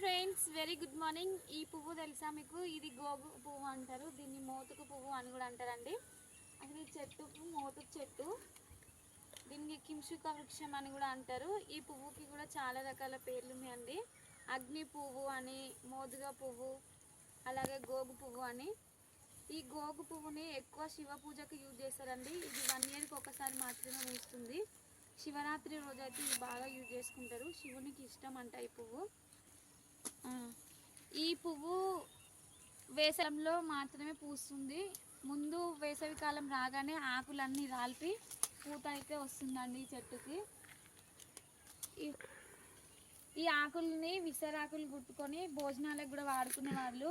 Friends very good morning ఈ పువ్వు తెలుసా మీకు? ఇది గోగు పువ్వు అంటారు. దీన్ని మోతుకు పువ్వు అని కూడా అంటారండి. అసలు ఈ చెట్టుకు మోతుకు చెట్టు. దీన్ని కింసుక వృక్షం అని కూడా అంటారు. ఈ పువ్వుకి కూడా చాలా రకాల పేర్లు ఉన్నాయండి. అగ్ని పువ్వు అని మోదుగ పువ్వు అలాగే గోగు పువ్వు అని. ఈ గోగు పువ్వుని ఎక్కువ శివ పూజకు యూజ్ చేస్తారండి. ఇది వన్ ఇయర్కి ఒకసారి మాత్రమే వేస్తుంది శివరాత్రి రోజైతే ఇది బాగా యూజ్ చేసుకుంటారు. శివునికి ఇష్టం అంట ఈ పువ్వు. ఈ పువ్వు వేసవిలో మాత్రమే పూస్తుంది. ముందు వేసవి కాలం రాగానే ఆకులన్నీ రాల్పి పూత అయితే వస్తుందండి ఈ చెట్టుకి. ఈ- ఈ ఆకుల్ని విసరాకులు గుట్టుకొని భోజనాలకు కూడా వాడుకునే వాళ్ళు.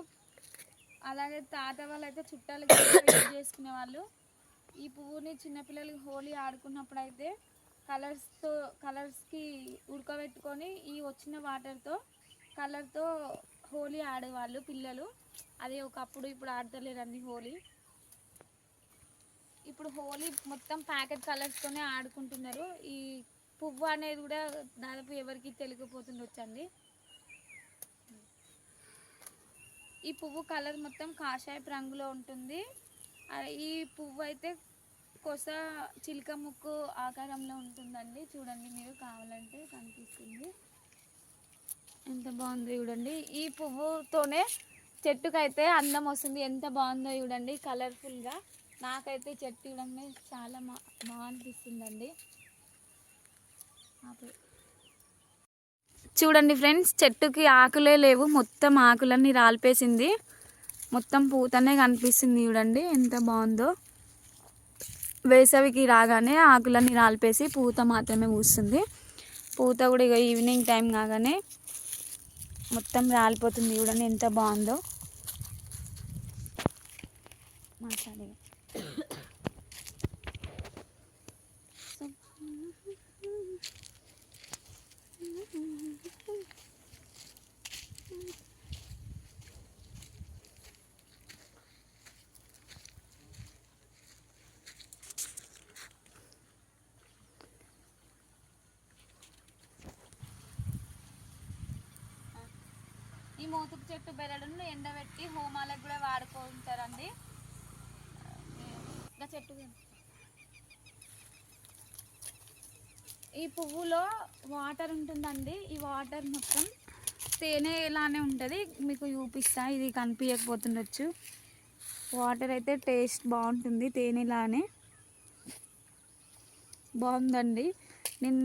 అలాగే తాత వాళ్ళు అయితే చుట్టాలకు యూజ్ చేసుకునే వాళ్ళు. ఈ పువ్వుని చిన్నపిల్లలకి హోలీ ఆడుకున్నప్పుడు అయితే కలర్స్తో కలర్స్కి ఉడకబెట్టుకొని ఈ వచ్చిన వాటర్తో కలర్తో హోలీ ఆడేవాళ్ళు పిల్లలు. అది ఒకప్పుడు ఇప్పుడు ఆడతలేరండి హోలీ. ఇప్పుడు హోలీ మొత్తం ప్యాకెట్ కలర్స్తోనే ఆడుకుంటున్నారు. ఈ పువ్వు అనేది కూడా దాదాపు ఎవరికి తెలియకపోతుండొచ్చండి. ఈ పువ్వు కలర్ మొత్తం కాషాయపు రంగులో ఉంటుంది. ఈ పువ్వు అయితే కొస చిలుక ముక్కు ఆకారంలో ఉంటుందండి. చూడండి మీరు కావాలంటే కనిపిస్తుంది. ఎంత బాగుందో చూడండి. ఈ పువ్వుతోనే చెట్టుకైతే అందం వస్తుంది. ఎంత బాగుందో చూడండి కలర్ఫుల్గా. నాకైతే చెట్టు చూడండి చాలా మా బాగా అనిపిస్తుందండి. చూడండి ఫ్రెండ్స్ చెట్టుకి ఆకులే లేవు. మొత్తం ఆకులన్నీ రాలిపేసింది. మొత్తం పూతనే కనిపిస్తుంది చూడండి. ఎంత బాగుందో. వేసవికి రాగానే ఆకులన్నీ రాలిపేసి పూత మాత్రమే పూస్తుంది. పూత కూడా ఇక ఈవినింగ్ టైం కాగానే మొత్తం రాలిపోతుంది చూడండి ఎంత బాగుందో. మాట్లాడే ఈ మోతుకు చెట్టు బెరడును ఎండబెట్టి హోమాలకు కూడా వాడుకుంటారండి. ఇంకా చెట్టు ఈ పువ్వులో వాటర్ ఉంటుందండి. ఈ వాటర్ మొత్తం తేనె ఇలానే ఉంటుంది. మీకు చూపిస్తా ఇది కనిపించకపోతుండొచ్చు. వాటర్ అయితే టేస్ట్ బాగుంటుంది తేనెలానే బాగుందండి. నేను